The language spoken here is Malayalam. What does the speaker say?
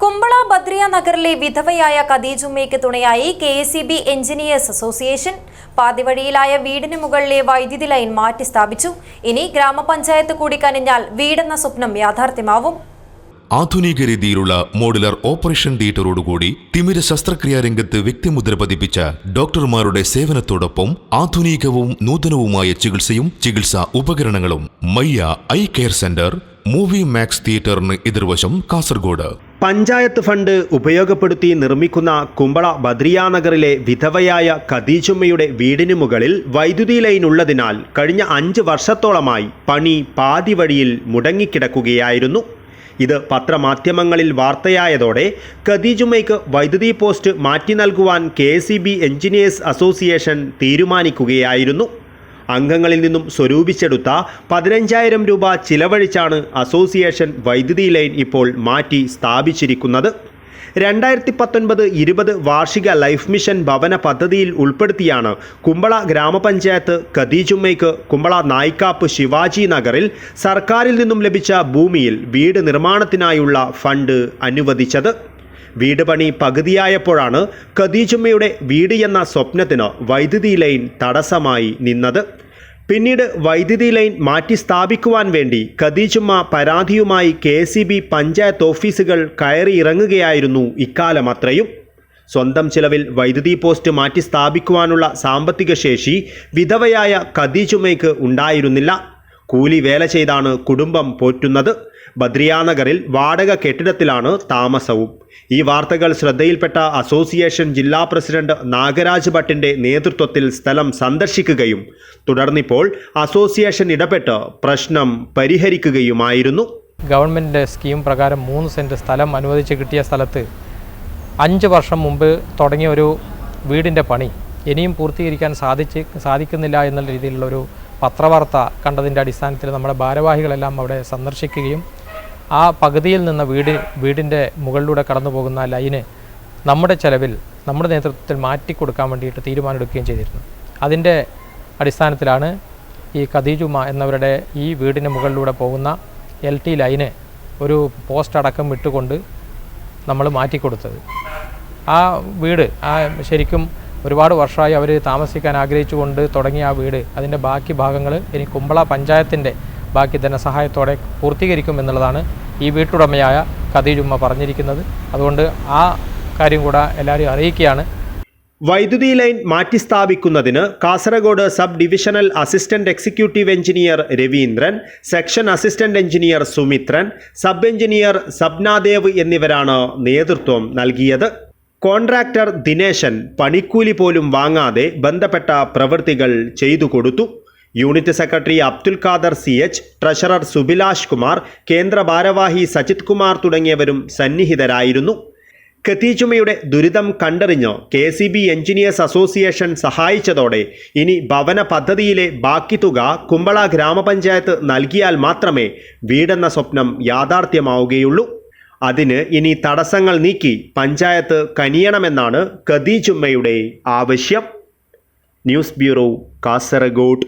കുമ്പള ബദ്രിയ നഗറിലെ വിധവയായ ഖദീജുമ്മയ്ക്ക് തുണയായി K S B engineers association. പാതിവഴിയിലായ വീടിന് മുകളിലെ വൈദ്യുതി ലൈൻ മാറ്റി സ്ഥാപിച്ചു. ഇനി ഗ്രാമപഞ്ചായത്ത് കൂടി കനിഞ്ഞാൽ വീടെന്ന സ്വപ്നം യാഥാർത്ഥ്യമാവും. ആധുനിക രീതിയിലുള്ള മോഡുലർ ഓപ്പറേഷൻ തിയേറ്ററോടുകൂടി തിമിര ശസ്ത്രക്രിയാ രംഗത്ത് വ്യക്തിമുദ്ര പതിപ്പിച്ച ഡോക്ടർമാരുടെ സേവനത്തോടൊപ്പം ആധുനികവും നൂതനവുമായ ചികിത്സയും ചികിത്സാ ഉപകരണങ്ങളും Mayya eye care centre Movie Max തിയേറ്ററിന് എതിർവശം കാസർഗോഡ്. പഞ്ചായത്ത് ഫണ്ട് ഉപയോഗപ്പെടുത്തി നിർമ്മിക്കുന്ന കുമ്പള ബദ്രിയാനഗറിലെ വിധവയായ ഖദീജുമ്മയുടെ വീടിന് മുകളിൽ വൈദ്യുതി ലൈൻ ഉള്ളതിനാൽ കഴിഞ്ഞ അഞ്ച് വർഷത്തോളമായി പണി പാതി വഴിയിൽ മുടങ്ങിക്കിടക്കുകയായിരുന്നു. ഇത് പത്രമാധ്യമങ്ങളിൽ വാർത്തയായതോടെ ഖദീജുമ്മയ്ക്ക് വൈദ്യുതി പോസ്റ്റ് മാറ്റി നൽകുവാൻ കെ എഞ്ചിനീയേഴ്സ് അസോസിയേഷൻ തീരുമാനിക്കുകയായിരുന്നു. അംഗങ്ങളിൽ നിന്നും സ്വരൂപിച്ചെടുത്ത പതിനഞ്ചായിരം രൂപ ചിലവഴിച്ചാണ് അസോസിയേഷൻ വൈദ്യുതി ലൈൻ ഇപ്പോൾ മാറ്റി സ്ഥാപിച്ചിരിക്കുന്നത്. രണ്ടായിരത്തി പത്തൊൻപത് ഇരുപത് വാർഷിക ലൈഫ് മിഷൻ ഭവന പദ്ധതിയിൽ ഉൾപ്പെടുത്തിയാണ് കുമ്പള ഗ്രാമപഞ്ചായത്ത് ഖദീജുമ്മയ്ക്ക് കുമ്പള നായിക്കാപ്പ് ശിവാജി നഗറിൽ സർക്കാരിൽ നിന്നും ലഭിച്ച ഭൂമിയിൽ വീട് നിർമ്മാണത്തിനായുള്ള ഫണ്ട് അനുവദിച്ചത്. വീട് പണി പകുതിയായപ്പോഴാണ് കദീജുമ്മയുടെ വീട് എന്ന സ്വപ്നത്തിന് വൈദ്യുതി ലൈൻ തടസ്സമായി നിന്നത്. പിന്നീട് വൈദ്യുതി ലൈൻ മാറ്റി സ്ഥാപിക്കുവാൻ വേണ്ടി ഖദീജുമ്മ പരാതിയുമായി കെ സി ബി പഞ്ചായത്ത് ഓഫീസുകൾ കയറി ഇറങ്ങുകയായിരുന്നു ഇക്കാലം അത്രയും. സ്വന്തം ചിലവിൽ വൈദ്യുതി പോസ്റ്റ് മാറ്റി സ്ഥാപിക്കുവാനുള്ള സാമ്പത്തിക ശേഷി വിധവയായ ഖദീജുമ്മയ്ക്ക് ഉണ്ടായിരുന്നില്ല. കൂലി വേല ചെയ്താണ് കുടുംബം പോറ്റുന്നത്. ബദ്രിയാനഗറിൽ വാടക കെട്ടിടത്തിലാണ് താമസവും. ഈ വാർത്തകൾ ശ്രദ്ധയിൽപ്പെട്ട അസോസിയേഷൻ ജില്ലാ പ്രസിഡന്റ് നാഗരാജ് ഭട്ടിന്റെ നേതൃത്വത്തിൽ സ്ഥലം സന്ദർശിക്കുകയും തുടർന്നിപ്പോൾ അസോസിയേഷൻ ഇടപെട്ട് പ്രശ്നം പരിഹരിക്കുകയുമായിരുന്നു. ഗവൺമെന്റ് സ്കീം പ്രകാരം മൂന്ന് സെന്റ് സ്ഥലം അനുവദിച്ച് കിട്ടിയ സ്ഥലത്ത് അഞ്ച് വർഷം മുമ്പ് തുടങ്ങിയ ഒരു വീടിന്റെ പണി ഇനിയും പൂർത്തീകരിക്കാൻ സാധിച്ച് സാധിക്കുന്നില്ല എന്നുള്ള രീതിയിലുള്ളൊരു പത്രവാർത്ത കണ്ടതിന്റെ അടിസ്ഥാനത്തിൽ നമ്മുടെ ഭാരവാഹികളെല്ലാം അവിടെ സന്ദർശിക്കുകയും ആ പകുതിയിൽ നിന്ന് വീട് വീടിന്റെ മുകളിലൂടെ കടന്നു പോകുന്ന ലൈന് നമ്മുടെ ചെലവിൽ നമ്മുടെ നേതൃത്വത്തിൽ മാറ്റി കൊടുക്കാൻ വേണ്ടിയിട്ട് തീരുമാനമെടുക്കുകയും ചെയ്തിരുന്നു. അതിന്റെ അടിസ്ഥാനത്തിലാണ് ഈ ഖദീജുമ എന്നവരുടെ ഈ വീടിന് മുകളിലൂടെ പോകുന്ന എൽ ടി ലൈന് ഒരു പോസ്റ്റ് അടക്കം വിട്ടുകൊണ്ട് നമ്മൾ മാറ്റിക്കൊടുത്തത്. ആ വീട് ആ ശരിക്കും ഒരുപാട് വർഷമായി അവർ താമസിക്കാൻ ആഗ്രഹിച്ചുകൊണ്ട് തുടങ്ങിയ ആ വീട് അതിന്റെ ബാക്കി ഭാഗങ്ങൾ ഇനി കുമ്പള പഞ്ചായത്തിന്റെ ബാക്കി ധനസഹായത്തോടെ പൂർത്തീകരിക്കും എന്നുള്ളതാണ് ഈ വീട്ടുടമയായ കതിരുമ്മ പറഞ്ഞിരിക്കുന്നത്. അതുകൊണ്ട് ആ കാര്യം കൂടെ എല്ലാവരും അറിയിക്കുകയാണ്. വൈദ്യുതി line മാറ്റിസ്ഥാപിക്കുന്നതിന് Kasaragod sub divisional assistant executive engineer Raveendran section assistant engineer Sumithran sub engineer Sabnadev എന്നിവരാണ് നേതൃത്വം നൽകിയത്. കോൺട്രാക്ടർ ദിനേശൻ പണിക്കൂലി പോലും വാങ്ങാതെ ബന്ധപ്പെട്ട പ്രവൃത്തികൾ ചെയ്തു കൊടുത്തു. Unit secretary Abdul Khader C H treasurer Subilash Kumar കേന്ദ്ര ഭാരവാഹി സജിത് കുമാർ തുടങ്ങിയവരും സന്നിഹിതരായിരുന്നു. ഖത്തീജുമയുടെ ദുരിതം കണ്ടറിഞ്ഞ് K C B engineers association സഹായിച്ചതോടെ ഇനി ഭവന പദ്ധതിയിലെ ബാക്കി തുക കുമ്പള ഗ്രാമപഞ്ചായത്ത് നൽകിയാൽ മാത്രമേ വീടെന്ന സ്വപ്നം യാഥാർത്ഥ്യമാവുകയുള്ളൂ. അതിന് ഇനി തടസ്സങ്ങൾ നീക്കി പഞ്ചായത്ത് കനിയണമെന്നാണ് ഖദീജുമ്മയുടെ ആവശ്യം. News bureau Kasaragod.